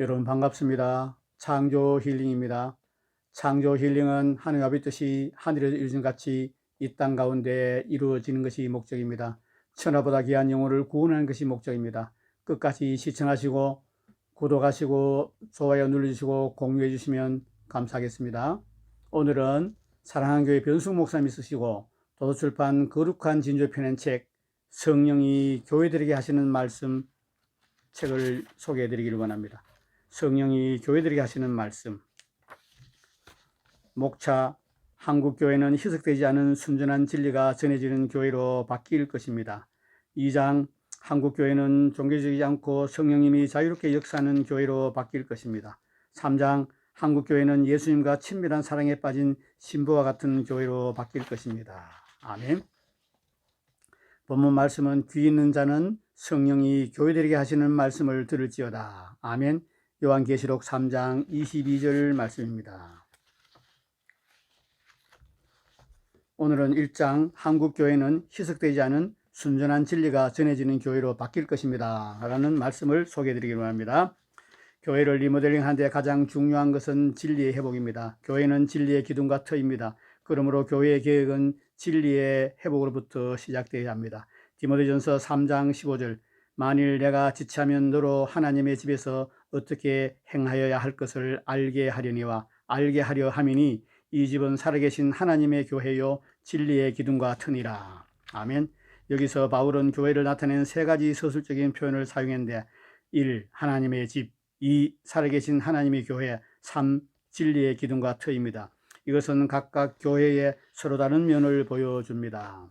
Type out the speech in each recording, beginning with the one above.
여러분 반갑습니다. 창조 힐링입니다. 창조 힐링은 하늘 아버지 뜻이 하늘에서 이루어진 같이 이 땅 가운데 이루어지는 것이 목적입니다. 천하보다 귀한 영혼을 구원하는 것이 목적입니다. 끝까지 시청하시고 구독하시고 좋아요 눌러주시고 공유해 주시면 감사하겠습니다. 오늘은 사랑하는 교회 변숙 목사님이 쓰시고 도서출판 거룩한 진조 펴낸 책 성령이 교회들에게 하시는 말씀 책을 소개해 드리기를 원합니다. 성령이 교회들에게 하시는 말씀. 목차 한국 교회는 희석되지 않은 순전한 진리가 전해지는 교회로 바뀔 것입니다. 2장 한국 교회는 종교적이지 않고 성령님이 자유롭게 역사하는 교회로 바뀔 것입니다. 3장 한국 교회는 예수님과 친밀한 사랑에 빠진 신부와 같은 교회로 바뀔 것입니다. 아멘. 본문 말씀은 귀 있는 자는 성령이 교회들에게 하시는 말씀을 들을지어다. 아멘. 요한계시록 3장 22절 말씀입니다. 오늘은 1장 한국교회는 희석되지 않은 순전한 진리가 전해지는 교회로 바뀔 것입니다. 라는 말씀을 소개해 드리기로 합니다. 교회를 리모델링 하는데 가장 중요한 것은 진리의 회복입니다. 교회는 진리의 기둥과 터입니다. 그러므로 교회의 계획은 진리의 회복으로부터 시작되어야 합니다. 디모데전서 3장 15절 만일 내가 지체하면 너로 하나님의 집에서 어떻게 행하여야 할 것을 알게 하려니와 알게 하려 함이니 이 집은 살아계신 하나님의 교회요 진리의 기둥과 터니라. 아멘. 여기서 바울은 교회를 나타낸 세 가지 서술적인 표현을 사용했는데 1. 하나님의 집 2. 살아계신 하나님의 교회 3. 진리의 기둥과 터입니다. 이것은 각각 교회의 서로 다른 면을 보여줍니다.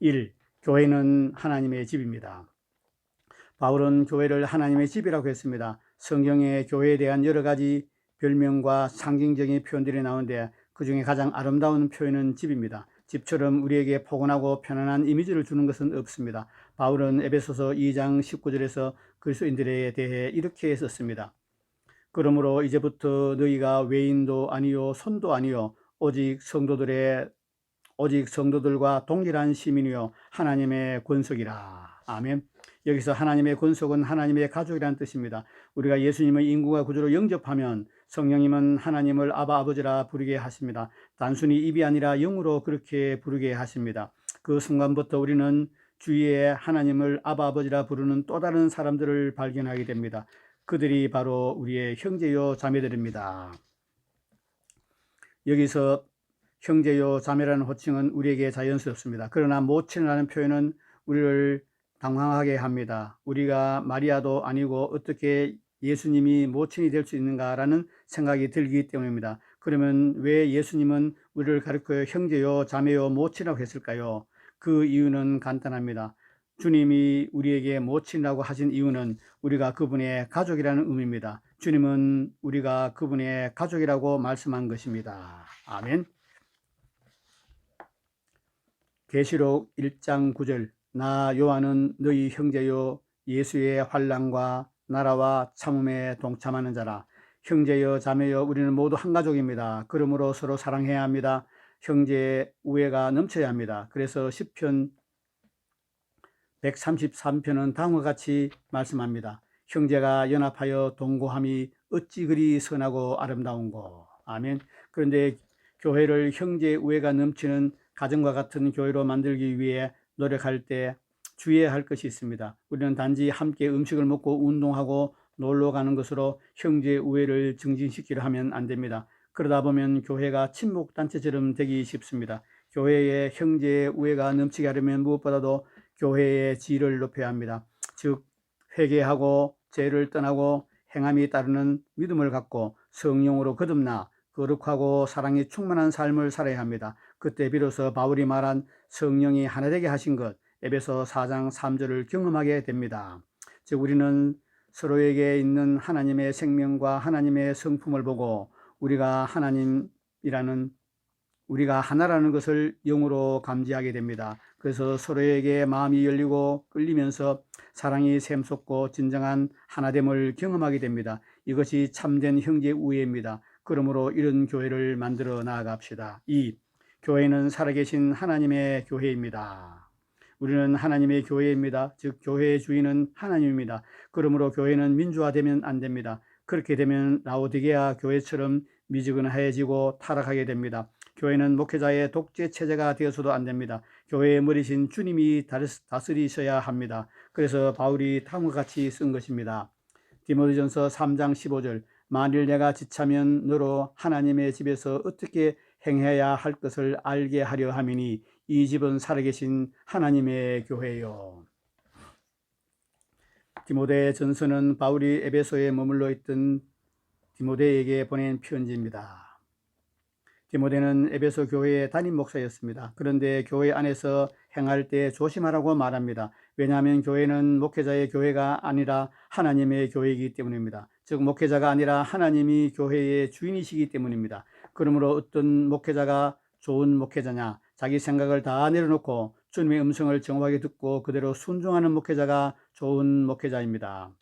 1. 교회는 하나님의 집입니다. 바울은 교회를 하나님의 집이라고 했습니다. 성경에 교회에 대한 여러 가지 별명과 상징적인 표현들이 나오는데 그 중에 가장 아름다운 표현은 집입니다. 집처럼 우리에게 포근하고 편안한 이미지를 주는 것은 없습니다. 바울은 에베소서 2장 19절에서 그리스도인들에 대해 이렇게 썼습니다. 그러므로 이제부터 너희가 외인도 아니요 손도 아니요 오직 성도들의 오직 성도들과 동일한 시민이요 하나님의 권속이라. 아멘. 여기서 하나님의 권속은 하나님의 가족이라는 뜻입니다. 우리가 예수님의 인구가 구주로 영접하면 성령님은 하나님을 아바 아버지라 부르게 하십니다. 단순히 입이 아니라 영으로 그렇게 부르게 하십니다. 그 순간부터 우리는 주위에 하나님을 아바 아버지라 부르는 또 다른 사람들을 발견하게 됩니다. 그들이 바로 우리의 형제요 자매들입니다. 여기서 형제요 자매라는 호칭은 우리에게 자연스럽습니다. 그러나 모친이라는 표현은 우리를 당황하게 합니다. 우리가 마리아도 아니고 어떻게 예수님이 모친이 될 수 있는가라는 생각이 들기 때문입니다. 그러면 왜 예수님은 우리를 가르쳐 형제요, 자매요, 모친이라고 했을까요? 그 이유는 간단합니다. 주님이 우리에게 모친이라고 하신 이유는 우리가 그분의 가족이라는 의미입니다. 주님은 우리가 그분의 가족이라고 말씀한 것입니다. 아멘. 계시록 1장 9절 나 요한은 너희 형제요 예수의 환란과 나라와 참음에 동참하는 자라 형제여 자매여 우리는 모두 한 가족입니다. 그러므로 서로 사랑해야 합니다. 형제 우애가 넘쳐야 합니다. 그래서 10편 133편은 다음과 같이 말씀합니다. 형제가 연합하여 동고함이 어찌 그리 선하고 아름다운고. 아멘. 그런데 교회를 형제 우애가 넘치는 가정과 같은 교회로 만들기 위해 노력할 때 주의해야 할 것이 있습니다. 우리는 단지 함께 음식을 먹고 운동하고 놀러 가는 것으로 형제 우애를 증진시키려 하면 안 됩니다. 그러다 보면 교회가 친목 단체처럼 되기 쉽습니다. 교회의 형제 우애가 넘치게 하려면 무엇보다도 교회의 질을 높여야 합니다. 즉 회개하고 죄를 떠나고 행함이 따르는 믿음을 갖고 성령으로 거듭나 거룩하고 사랑이 충만한 삶을 살아야 합니다. 그때 비로소 바울이 말한 성령이 하나 되게 하신 것 에베소 4장 3절을 경험하게 됩니다. 즉 우리는 서로에게 있는 하나님의 생명과 하나님의 성품을 보고 우리가 하나님이라는 우리가 하나라는 것을 영으로 감지하게 됩니다. 그래서 서로에게 마음이 열리고 끌리면서 사랑이 샘솟고 진정한 하나됨을 경험하게 됩니다. 이것이 참된 형제 우애입니다. 그러므로 이런 교회를 만들어 나아갑시다. 이 교회는 살아계신 하나님의 교회입니다. 우리는 하나님의 교회입니다. 즉 교회의 주인은 하나님입니다. 그러므로 교회는 민주화되면 안 됩니다. 그렇게 되면 라오디게아 교회처럼 미지근하여지고 타락하게 됩니다. 교회는 목회자의 독재 체제가 되어서도 안 됩니다. 교회의 머리신 주님이 다스리셔야 합니다. 그래서 바울이 다음과 같이 쓴 것입니다. 디모데전서 3장 15절 만일 내가 지차면 너로 하나님의 집에서 어떻게 행해야 할 것을 알게 하려 함이니 이 집은 살아계신 하나님의 교회요. 디모데 전서는 바울이 에베소에 머물러 있던 디모데에게 보낸 편지입니다. 디모데는 에베소 교회의 담임 목사였습니다. 그런데 교회 안에서 행할 때 조심하라고 말합니다. 왜냐하면 교회는 목회자의 교회가 아니라 하나님의 교회이기 때문입니다. 즉 목회자가 아니라 하나님이 교회의 주인이시기 때문입니다. 그러므로 어떤 목회자가 좋은 목회자냐 자기 생각을 다 내려놓고 주님의 음성을 정확하게 듣고 그대로 순종하는 목회자가 좋은 목회자입니다.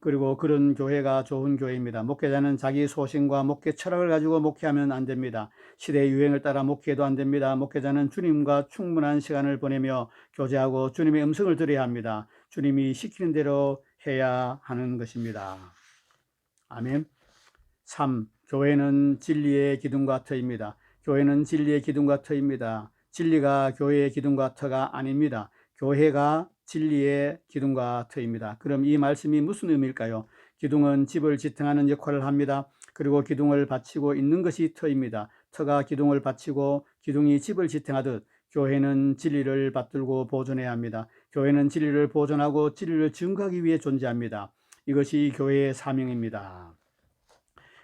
그리고 그런 교회가 좋은 교회입니다. 목회자는 자기 소신과 목회 철학을 가지고 목회하면 안 됩니다. 시대의 유행을 따라 목회도 안 됩니다. 목회자는 주님과 충분한 시간을 보내며 교제하고 주님의 음성을 들어야 합니다. 주님이 시키는 대로 해야 하는 것입니다. 아멘. 3. 교회는 진리의 기둥과 터입니다. 교회는 진리의 기둥과 터입니다. 진리가 교회의 기둥과 터가 아닙니다. 교회가 진리의 기둥과 터입니다. 그럼 이 말씀이 무슨 의미일까요? 기둥은 집을 지탱하는 역할을 합니다. 그리고 기둥을 받치고 있는 것이 터입니다. 터가 기둥을 받치고 기둥이 집을 지탱하듯 교회는 진리를 받들고 보존해야 합니다. 교회는 진리를 보존하고 진리를 증거하기 위해 존재합니다. 이것이 교회의 사명입니다.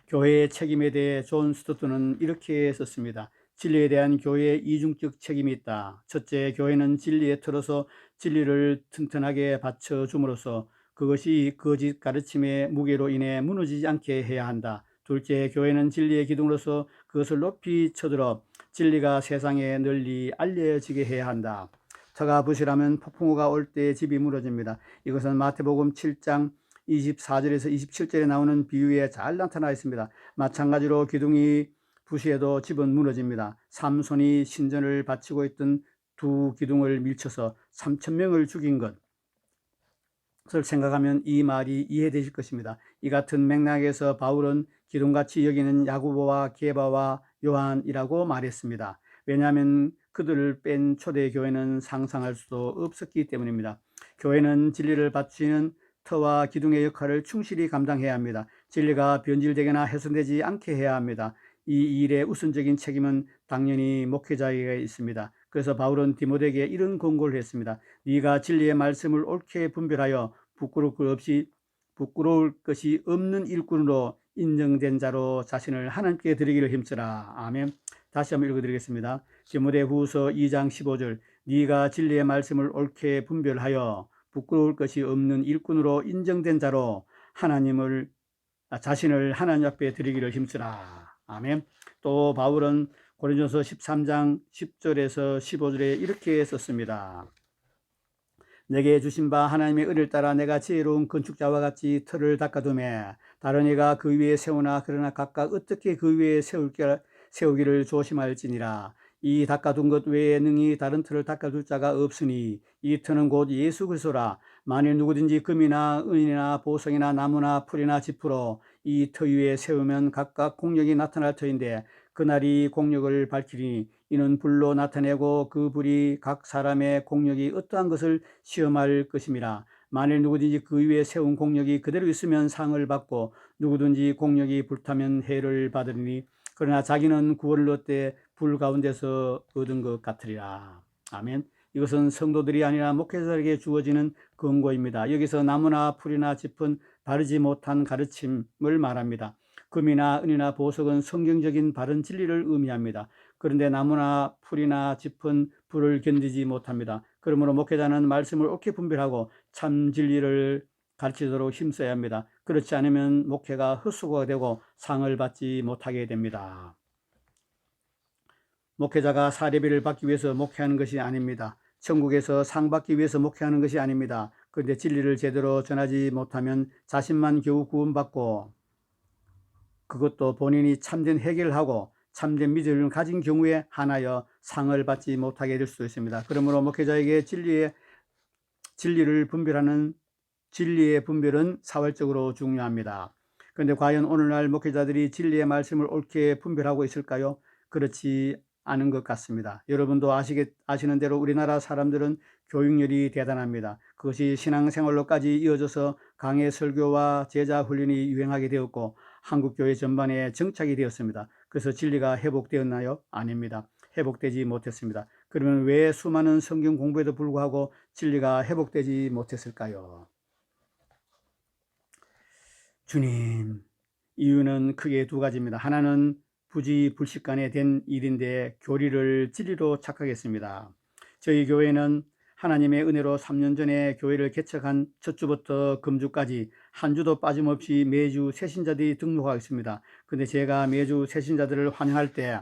교회의 책임에 대해 존 스토트는 이렇게 썼습니다. 진리에 대한 교회의 이중적 책임이 있다. 첫째, 교회는 진리에 틀어서 진리를 튼튼하게 받쳐줌으로써 그것이 거짓 가르침의 무게로 인해 무너지지 않게 해야 한다. 둘째, 교회는 진리의 기둥으로서 그것을 높이 쳐들어 진리가 세상에 널리 알려지게 해야 한다. 터가 부실하면 폭풍우가 올 때 집이 무너집니다. 이것은 마태복음 7장 24절에서 27절에 나오는 비유에 잘 나타나 있습니다. 마찬가지로 기둥이 부시에도 집은 무너집니다. 삼손이 신전을 바치고 있던 두 기둥을 밀쳐서 3천 명을 죽인 것을 생각하면 이 말이 이해되실 것입니다. 이 같은 맥락에서 바울은 기둥같이 여기는 야구보와 게바와 요한이라고 말했습니다. 왜냐하면 그들을 뺀 초대 교회는 상상할 수도 없었기 때문입니다. 교회는 진리를 바치는 터와 기둥의 역할을 충실히 감당해야 합니다. 진리가 변질되거나 훼손되지 않게 해야 합니다. 이 일의 우선적인 책임은 당연히 목회자에게 있습니다. 그래서 바울은 디모데에게 이런 권고를 했습니다. 네가 진리의 말씀을 옳게 분별하여 부끄러울 것 없이 부끄러울 것이 없는 일꾼으로 인정된 자로 자신을 하나님께 드리기를 힘쓰라. 아멘. 다시 한번 읽어드리겠습니다. 디모데 후서 2장 15절 네가 진리의 말씀을 옳게 분별하여 부끄러울 것이 없는 일꾼으로 인정된 자로 하나님을 아, 자신을 하나님 앞에 드리기를 힘쓰라. 아멘. 또 바울은 고린도서 13장 10절에서 15절에 이렇게 썼습니다. 내게 주신 바 하나님의 은혜를 따라 내가 지혜로운 건축자와 같이 틀을 닦아두매 다른 이가 그 위에 세우나 그러나 각각 어떻게 그 위에 세울게 세우기를 조심할지니라 이 닦아둔 것 외에 능히 다른 틀을 닦아둘 자가 없으니 이 터는 곧 예수 그리스도라. 만일 누구든지 금이나 은이나 보석이나 나무나 풀이나 지푸로 이 터 위에 세우면 각각 공력이 나타날 터인데 그날이 공력을 밝히니 이는 불로 나타내고 그 불이 각 사람의 공력이 어떠한 것을 시험할 것임이라. 만일 누구든지 그 위에 세운 공력이 그대로 있으면 상을 받고 누구든지 공력이 불타면 해를 받으리니. 그러나 자기는 구원을 얻되 불 가운데서 얻은 것 같으리라. 아멘. 이것은 성도들이 아니라 목회자에게 주어지는 근거입니다. 여기서 나무나 풀이나 짚은 바르지 못한 가르침을 말합니다. 금이나 은이나 보석은 성경적인 바른 진리를 의미합니다. 그런데 나무나 풀이나 짚은 불을 견디지 못합니다. 그러므로 목회자는 말씀을 옳게 분별하고 참 진리를 가르치도록 힘써야 합니다. 그렇지 않으면 목회가 헛수고가 되고 상을 받지 못하게 됩니다. 목회자가 사례비를 받기 위해서 목회하는 것이 아닙니다. 천국에서 상 받기 위해서 목회하는 것이 아닙니다. 그런데 진리를 제대로 전하지 못하면 자신만 겨우 구원받고 그것도 본인이 참된 해결을 하고 참된 믿음을 가진 경우에 하나여 상을 받지 못하게 될 수도 있습니다. 그러므로 목회자에게 진리의 진리를 분별하는 진리의 분별은 사활적으로 중요합니다. 그런데 과연 오늘날 목회자들이 진리의 말씀을 옳게 분별하고 있을까요? 그렇지 않은 것 같습니다. 여러분도 아시겠, 아시는 대로 우리나라 사람들은 교육열이 대단합니다. 그것이 신앙생활로까지 이어져서 강의 설교와 제자 훈련이 유행하게 되었고 한국 교회 전반에 정착이 되었습니다. 그래서 진리가 회복되었나요? 아닙니다. 회복되지 못했습니다. 그러면 왜 수많은 성경 공부에도 불구하고 진리가 회복되지 못했을까요? 주님, 이유는 크게 두 가지입니다. 하나는 부지불식간에 된 일인데 교리를 진리로 착각했습니다. 저희 교회는 하나님의 은혜로 3년 전에 교회를 개척한 첫 주부터 금주까지 한 주도 빠짐없이 매주 새신자들이 등록하고 있습니다. 근데 제가 매주 새신자들을 환영할 때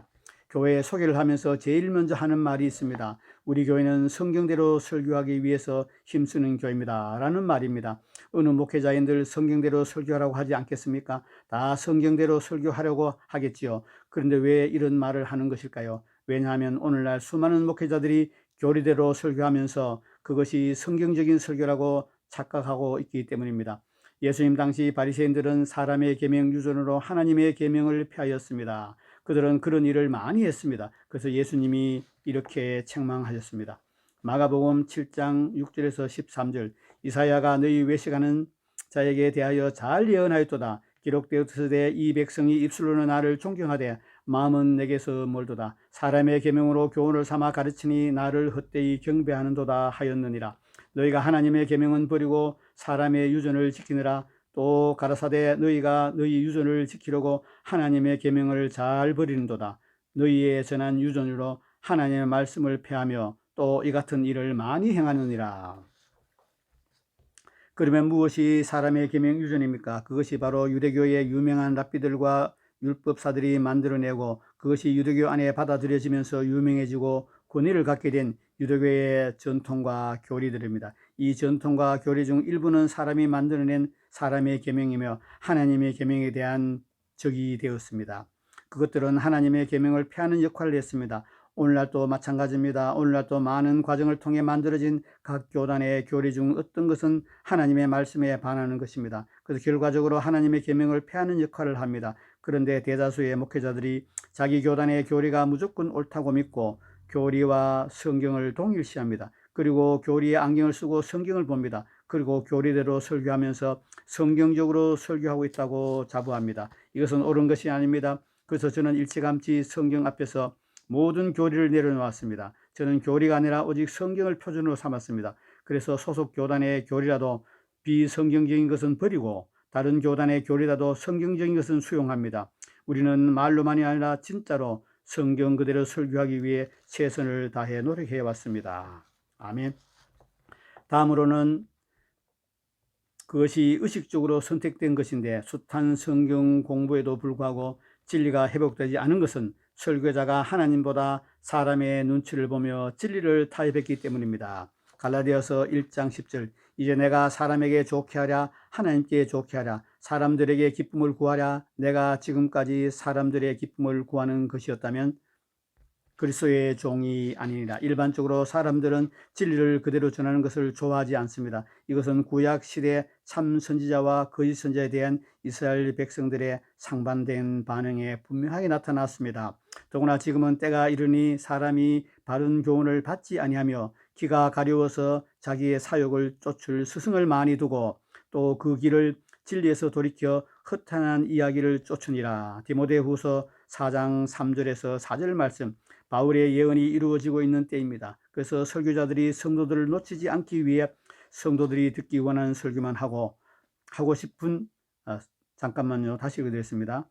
교회 소개를 하면서 제일 먼저 하는 말이 있습니다. 우리 교회는 성경대로 설교하기 위해서 힘쓰는 교회입니다. 라는 말입니다. 어느 목회자인들 성경대로 설교하라고 하지 않겠습니까? 다 성경대로 설교하려고 하겠지요. 그런데 왜 이런 말을 하는 것일까요? 왜냐하면 오늘날 수많은 목회자들이 교리대로 설교하면서 그것이 성경적인 설교라고 착각하고 있기 때문입니다. 예수님 당시 바리새인들은 사람의 계명 유전으로 하나님의 계명을 폐하였습니다. 그들은 그런 일을 많이 했습니다. 그래서 예수님이 이렇게 책망하셨습니다. 마가복음 7장 6절에서 13절 이사야가 너희 외식하는 자에게 대하여 잘 예언하였도다. 기록되었으되 이 백성이 입술로는 나를 존경하되 마음은 내게서 멀도다. 사람의 계명으로 교훈을 삼아 가르치니 나를 헛되이 경배하는도다 하였느니라. 너희가 하나님의 계명은 버리고 사람의 유전을 지키느라 또 가라사대 너희가 너희 유전을 지키려고 하나님의 계명을 잘 버리는도다. 너희의 전한 유전으로 하나님의 말씀을 폐하며 또 이 같은 일을 많이 행하느니라. 그러면 무엇이 사람의 계명 유전입니까? 그것이 바로 유대교의 유명한 랍비들과 율법사들이 만들어내고 그것이 유대교 안에 받아들여지면서 유명해지고 권위를 갖게 된 유대교의 전통과 교리들입니다. 이 전통과 교리 중 일부는 사람이 만들어낸 사람의 계명이며 하나님의 계명에 대한 적이 되었습니다. 그것들은 하나님의 계명을 폐하는 역할을 했습니다. 오늘날도 마찬가지입니다. 오늘날도 많은 과정을 통해 만들어진 각 교단의 교리 중 어떤 것은 하나님의 말씀에 반하는 것입니다. 그래서 결과적으로 하나님의 계명을 폐하는 역할을 합니다. 그런데 대다수의 목회자들이 자기 교단의 교리가 무조건 옳다고 믿고 교리와 성경을 동일시합니다. 그리고 교리에 안경을 쓰고 성경을 봅니다. 그리고 교리대로 설교하면서 성경적으로 설교하고 있다고 자부합니다. 이것은 옳은 것이 아닙니다. 그래서 저는 일찌감치 성경 앞에서 모든 교리를 내려놓았습니다. 저는 교리가 아니라 오직 성경을 표준으로 삼았습니다. 그래서 소속 교단의 교리라도 비성경적인 것은 버리고 다른 교단의 교리라도 성경적인 것은 수용합니다. 우리는 말로만이 아니라 진짜로 성경 그대로 설교하기 위해 최선을 다해 노력해 왔습니다. 아멘. 다음으로는 그것이 의식적으로 선택된 것인데 숱한 성경 공부에도 불구하고 진리가 회복되지 않은 것은 설교자가 하나님보다 사람의 눈치를 보며 진리를 타협했기 때문입니다. 갈라디아서 1장 10절 이제 내가 사람에게 좋게 하랴 하나님께 좋게 하랴 사람들에게 기쁨을 구하랴 내가 지금까지 사람들의 기쁨을 구하는 것이었다면 그리스도의 종이 아니니라. 일반적으로 사람들은 진리를 그대로 전하는 것을 좋아하지 않습니다. 이것은 구약 시대 참 선지자와 거짓 선지자에 대한 이스라엘 백성들의 상반된 반응에 분명하게 나타났습니다. 더구나 지금은 때가 이르니 사람이 바른 교훈을 받지 아니하며 기가 가려워서 자기의 사욕을 쫓을 스승을 많이 두고 또 그 길을 진리에서 돌이켜 허탄한 이야기를 쫓으니라. 디모데후서 4장 3절에서 4절 말씀 바울의 예언이 이루어지고 있는 때입니다. 그래서 설교자들이 성도들을 놓치지 않기 위해 성도들이 듣기 원하는 설교만 하고 하고 싶은 아, 잠깐만요. 다시 읽어드리겠습니다.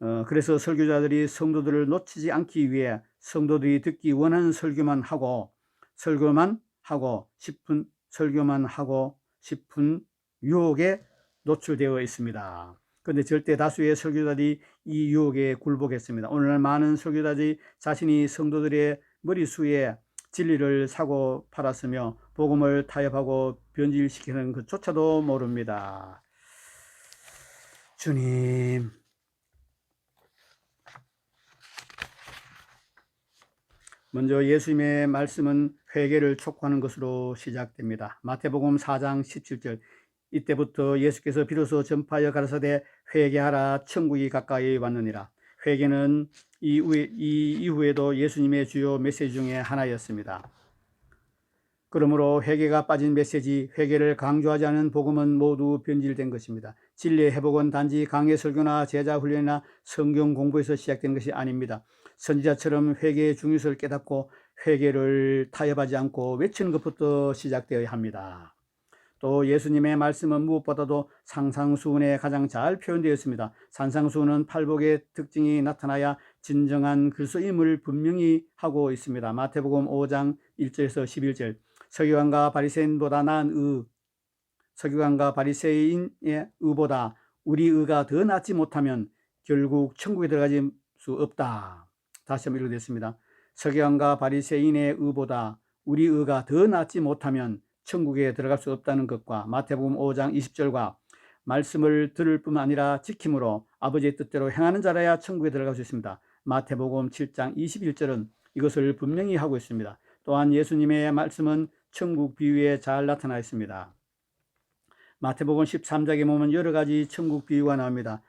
어, 그래서 설교자들이 성도들을 놓치지 않기 위해 성도들이 듣기 원하는 설교만 하고 설교만 하고 싶은 설교만 하고 싶은 유혹에 노출되어 있습니다. 그런데 절대 다수의 설교자들이 이 유혹에 굴복했습니다. 오늘날 많은 설교자들이 자신이 성도들의 머리수에 진리를 사고 팔았으며 복음을 타협하고 변질시키는 것조차도 모릅니다. 주님, 먼저 예수님의 말씀은 회개를 촉구하는 것으로 시작됩니다. 마태복음 4장 17절 이때부터 예수께서 비로소 전파하여 가라사대 회개하라 천국이 가까이 왔느니라. 회개는 이 이후에도 예수님의 주요 메시지 중에 하나였습니다. 그러므로 회개가 빠진 메시지, 회개를 강조하지 않은 복음은 모두 변질된 것입니다. 진리의 회복은 단지 강의 설교나 제자 훈련이나 성경 공부에서 시작된 것이 아닙니다. 선지자처럼 회개의 중요성을 깨닫고 회개를 타협하지 않고 외치는 것부터 시작되어야 합니다. 또 예수님의 말씀은 무엇보다도 상상수훈에 가장 잘 표현되었습니다. 산상수훈은 팔복의 특징이 나타나야 진정한 그리스도임을 분명히 하고 있습니다. 마태복음 5장 1절에서 11절 서기관과 바리새인보다 나은 의 서기관과 바리새인의 의보다 우리 의가 더 낫지 못하면 결국 천국에 들어가지 수 없다. 다시 한번 읽어드렸습니다. 서기관과 바리새인의 의보다 우리 의가 더 낫지 못하면 천국에 들어갈 수 없다는 것과 마태복음 5장 20절과 말씀을 들을 뿐만 아니라 지킴으로 아버지의 뜻대로 행하는 자라야 천국에 들어갈 수 있습니다. 마태복음 7장 21절은 이것을 분명히 하고 있습니다. 또한 예수님의 말씀은 천국 비유에 잘 나타나 있습니다. 마태복음 13장에 보면 여러 가지 천국 비유가 나옵니다.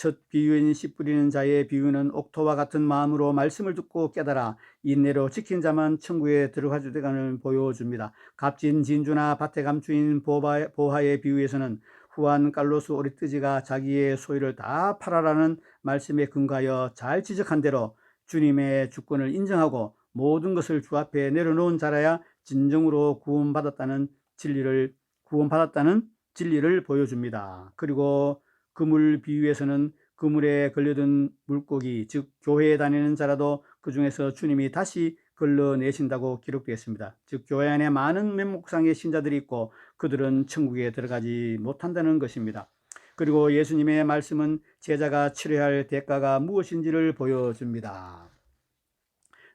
첫 비유인 씨 뿌리는 자의 비유는 옥토와 같은 마음으로 말씀을 듣고 깨달아 인내로 지킨 자만 천국에 들어가게 되감을 보여줍니다. 값진 진주나 밭에 감추인 보화의 비유에서는 후한 깔로스 오리뜨지가 자기의 소유를 다 팔아라는 말씀에 근거하여 잘 지적한 대로 주님의 주권을 인정하고 모든 것을 주 앞에 내려놓은 자라야 진정으로 구원받았다는 진리를 구원받았다는 진리를 보여줍니다. 그리고 그물 비유에서는 그물에 걸려든 물고기, 즉 교회에 다니는 자라도 그 중에서 주님이 다시 걸러내신다고 기록되어 있습니다. 즉 교회 안에 많은 면목상의 신자들이 있고 그들은 천국에 들어가지 못한다는 것입니다. 그리고 예수님의 말씀은 제자가 치러야 할 대가가 무엇인지를 보여줍니다.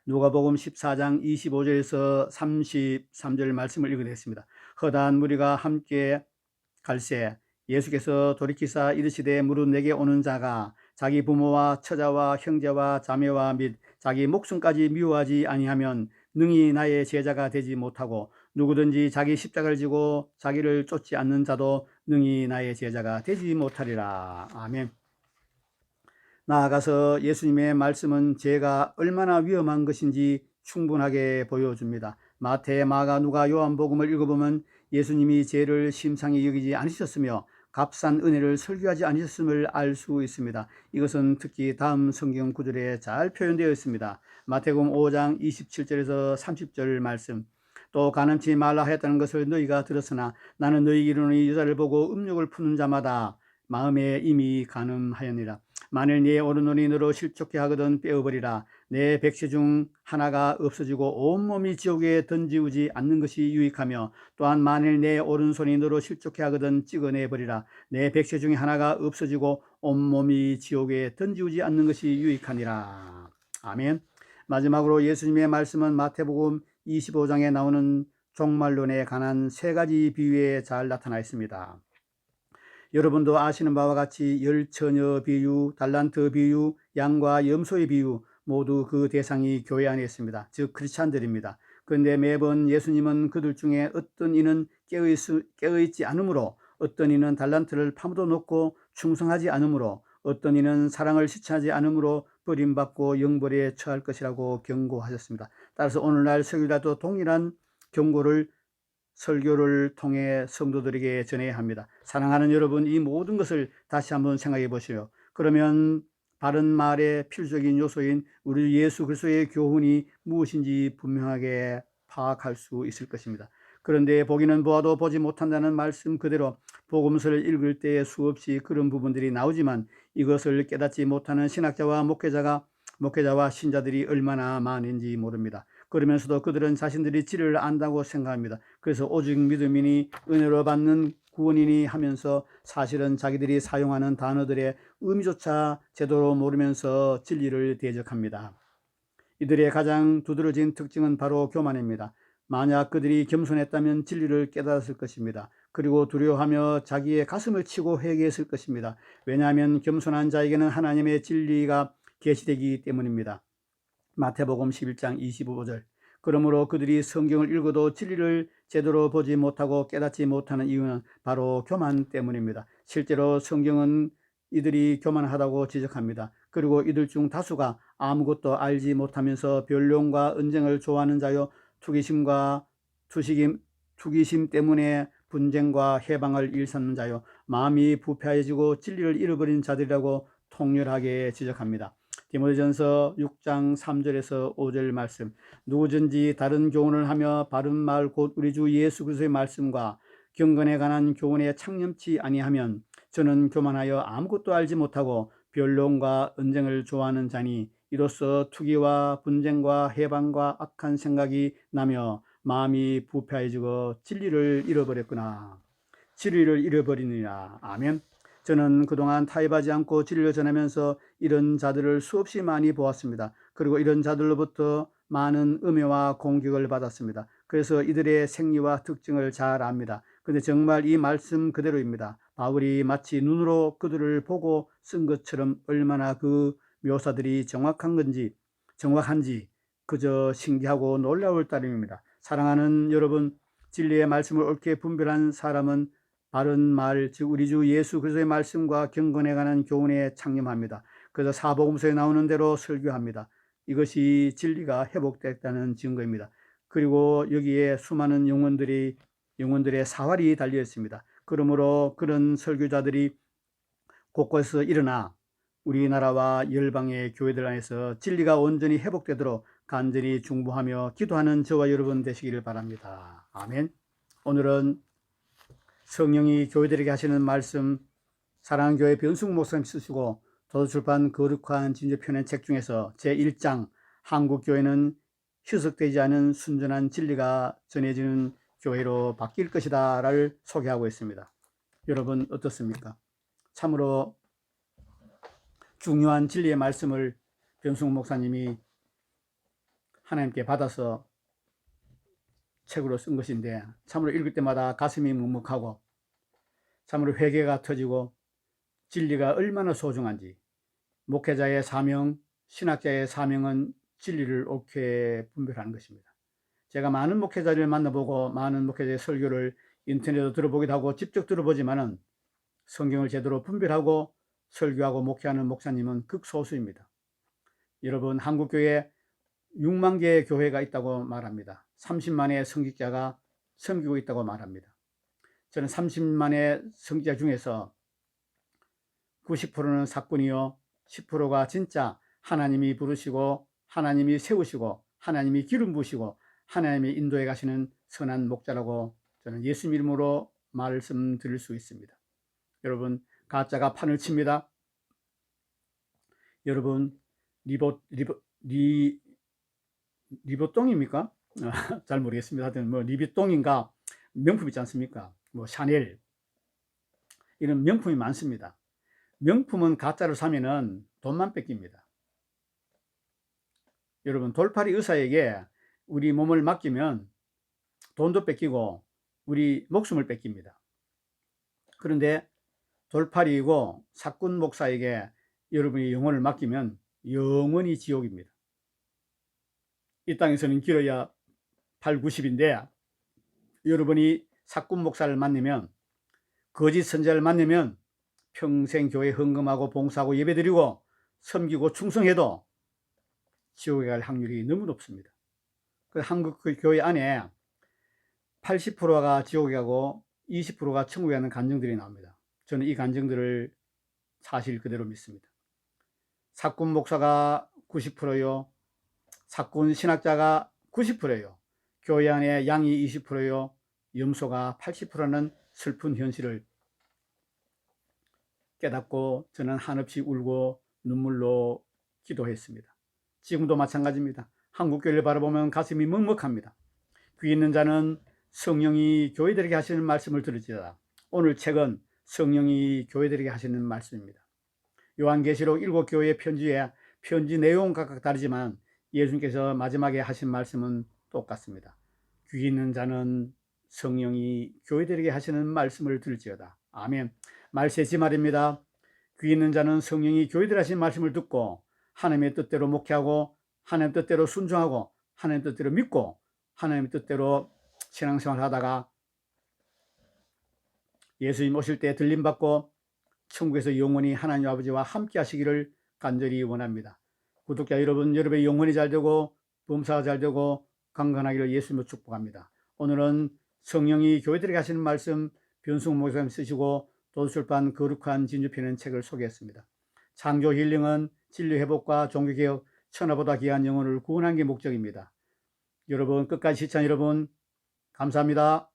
누가복음 14장 25절에서 33절 말씀을 읽어드렸습니다. 허다한 무리가 함께 갈새 예수께서 돌이키사 이르시되 무릇 내게 오는 자가 자기 부모와 처자와 형제와 자매와 및 자기 목숨까지 미워하지 아니하면 능히 나의 제자가 되지 못하고 누구든지 자기 십자가를 지고 자기를 쫓지 않는 자도 능히 나의 제자가 되지 못하리라. 아멘. 나아가서 예수님의 말씀은 죄가 얼마나 위험한 것인지 충분하게 보여줍니다. 마태, 마가, 누가, 요한복음을 읽어보면 예수님이 죄를 심상히 여기지 않으셨으며 값싼 은혜를 설교하지 않으셨음을 알 수 있습니다. 이것은 특히 다음 성경 구절에 잘 표현되어 있습니다. 마태복음 5장 27절에서 30절 말씀. 또 가늠치 말라 하였다는 것을 너희가 들었으나 나는 너희 이르노니 여자를 보고 음욕을 푸는 자마다 마음에 이미 가늠하였니라. 만일 네 오른손이 너로 실족해 하거든 빼어버리라. 내 백시 중 하나가 없어지고 온몸이 지옥에 던지우지 않는 것이 유익하며 또한 만일 내 오른손이 너로 실족해 하거든 찍어내 버리라. 내 백시 중에 하나가 없어지고 온몸이 지옥에 던지우지 않는 것이 유익하니라. 아멘. 마지막으로 예수님의 말씀은 마태복음 25장에 나오는 종말론에 관한 세 가지 비유에 잘 나타나 있습니다. 여러분도 아시는 바와 같이 열처녀 비유, 달란트 비유, 양과 염소의 비유 모두 그 대상이 교회 안에 있습니다. 즉 크리스찬들입니다. 그런데 매번 예수님은 그들 중에 어떤 이는 깨어있, 지 않으므로 어떤 이는 달란트를 파묻어 놓고 충성하지 않으므로 어떤 이는 사랑을 실천하지 않으므로 버림받고 영벌에 처할 것이라고 경고하셨습니다. 따라서 오늘날 설교라도 동일한 경고를 설교를 통해 성도들에게 전해야 합니다. 사랑하는 여러분, 이 모든 것을 다시 한번 생각해 보시오. 그러면 바른 말의 필수적인 요소인 우리 예수 그리스도의 교훈이 무엇인지 분명하게 파악할 수 있을 것입니다. 그런데 보기는 보아도 보지 못한다는 말씀 그대로 복음서를 읽을 때에 수없이 그런 부분들이 나오지만 이것을 깨닫지 못하는 신학자와 목회자가 목회자와 신자들이 얼마나 많은지 모릅니다. 그러면서도 그들은 자신들이 진리를 안다고 생각합니다. 그래서 오직 믿음이니 은혜로 받는 구원이니 하면서 사실은 자기들이 사용하는 단어들의 의미조차 제대로 모르면서 진리를 대적합니다. 이들의 가장 두드러진 특징은 바로 교만입니다. 만약 그들이 겸손했다면 진리를 깨달았을 것입니다. 그리고 두려워하며 자기의 가슴을 치고 회개했을 것입니다. 왜냐하면 겸손한 자에게는 하나님의 진리가 계시되기 때문입니다. 마태복음 11장 25절 그러므로 그들이 성경을 읽어도 진리를 제대로 보지 못하고 깨닫지 못하는 이유는 바로 교만 때문입니다. 실제로 성경은 이들이 교만하다고 지적합니다. 그리고 이들 중 다수가 아무것도 알지 못하면서 변론과 언쟁을 좋아하는 자요 투기심과 투식임, 투기심 때문에 분쟁과 해방을 일삼는 자요 마음이 부패해지고 진리를 잃어버린 자들이라고 통렬하게 지적합니다. 디모데전서 6장 3절에서 5절 말씀 누구든지 다른 교훈을 하며 바른 말 곧 우리 주 예수 그리스도의 말씀과 경건에 관한 교훈에 창념치 아니하면 저는 교만하여 아무것도 알지 못하고 변론과 언쟁을 좋아하는 자니 이로써 투기와 분쟁과 해방과 악한 생각이 나며 마음이 부패해지고 진리를 잃어버렸구나. 진리를 잃어버리느니라. 아멘. 저는 그동안 타협하지 않고 진리를 전하면서 이런 자들을 수없이 많이 보았습니다. 그리고 이런 자들로부터 많은 음해와 공격을 받았습니다. 그래서 이들의 생리와 특징을 잘 압니다. 근데 정말 이 말씀 그대로입니다. 바울이 마치 눈으로 그들을 보고 쓴 것처럼 얼마나 그 묘사들이 정확한 건지 정확한지 그저 신기하고 놀라울 따름입니다. 사랑하는 여러분, 진리의 말씀을 옳게 분별한 사람은 바른 말, 즉 우리 주 예수 그리스도의 말씀과 경건에 관한 교훈에 창념합니다. 그래서 사복음서에 나오는 대로 설교합니다. 이것이 진리가 회복됐다는 증거입니다. 그리고 여기에 수많은 영혼들이 영혼들의 사활이 달려 있습니다. 그러므로 그런 설교자들이 곳곳에서 일어나 우리나라와 열방의 교회들 안에서 진리가 온전히 회복되도록 간절히 중보하며 기도하는 저와 여러분 되시기를 바랍니다. 아멘. 오늘은 성령이 교회들에게 하시는 말씀 사랑하는 교회 변승 목사님 쓰시고 도서출판 거룩한 진저 편의 책 중에서 제1장 한국 교회는 희석되지 않은 순전한 진리가 전해지는 교회로 바뀔 것이다 를 소개하고 있습니다. 여러분 어떻습니까? 참으로 중요한 진리의 말씀을 변승 목사님이 하나님께 받아서 책으로 쓴 것인데 참으로 읽을 때마다 가슴이 묵묵하고 참으로 회개가 터지고 진리가 얼마나 소중한지 목회자의 사명, 신학자의 사명은 진리를 옳게 분별하는 것입니다. 제가 많은 목회자를 만나보고 많은 목회자의 설교를 인터넷으로 들어보기도 하고 직접 들어보지만은 성경을 제대로 분별하고 설교하고 목회하는 목사님은 극소수입니다. 여러분 한국교회 6만 개의 교회가 있다고 말합니다. 30만의 성직자가 섬기고 있다고 말합니다. 저는 30만의 성직자 중에서 90%는 사건이요, 10%가 진짜 하나님이 부르시고 하나님이 세우시고 하나님이 기름 부시고 하나님이 인도해 가시는 선한 목자라고 저는 예수 이름으로 말씀드릴 수 있습니다. 여러분 가짜가 판을 칩니다. 여러분 리보 리보 리 리보똥입니까? 잘 모르겠습니다. 하여튼 뭐 리비똥인가 명품 있지 않습니까? 뭐 샤넬 이런 명품이 많습니다. 명품은 가짜로 사면은 돈만 뺏깁니다. 여러분 돌팔이 의사에게 우리 몸을 맡기면 돈도 뺏기고 우리 목숨을 뺏깁니다. 그런데 돌팔이이고 사꾼 목사에게 여러분이 영혼을 맡기면 영원히 지옥입니다. 이 땅에서는 길어야 8, 90인데 여러분이 사꾼 목사를 만나면 거짓 선자를 만나면 평생 교회 헌금하고 봉사하고 예배드리고 섬기고 충성해도 지옥에 갈 확률이 너무 높습니다. 그 한국 그 교회 안에 80%가 지옥에 가고 20%가 천국에 가는 간증들이 나옵니다. 저는 이 간증들을 사실 그대로 믿습니다. 사꾼 목사가 90%요. 사꾼 신학자가 90%예요. 교회 안에 양이 20%요. 염소가 80%는 슬픈 현실을 깨닫고 저는 한없이 울고 눈물로 기도했습니다. 지금도 마찬가지입니다. 한국 교회를 바라보면 가슴이 먹먹합니다. 귀 있는 자는 성령이 교회들에게 하시는 말씀을 들을지어다. 오늘 책은 성령이 교회들에게 하시는 말씀입니다. 요한계시록 일곱 교회 편지에 편지 내용 각각 다르지만 예수님께서 마지막에 하신 말씀은 똑같습니다. 귀 있는 자는 성령이 교회들에게 하시는 말씀을 들을지어다. 아멘. 말세지 말입니다. 귀 있는 자는 성령이 교회들 하신 말씀을 듣고 하나님의 뜻대로 목회하고 하나님 뜻대로 순종하고 하나님 뜻대로 믿고 하나님 뜻대로 신앙생활 하다가 예수님 오실 때 들림받고 천국에서 영원히 하나님 아버지와 함께 하시기를 간절히 원합니다. 구독자 여러분, 여러분의 영혼이 잘 되고 범사가 잘 되고 강건하기를 예수님으로 축복합니다. 오늘은 성령이 교회들에게 하시는 말씀 변승 목사님 쓰시고 도서출판 거룩한 진주편은 책을 소개했습니다. 창조 힐링은 진료 회복과 종교개혁, 천하보다 귀한 영혼을 구원하는 게 목적입니다. 여러분 끝까지 시청 여러분 감사합니다.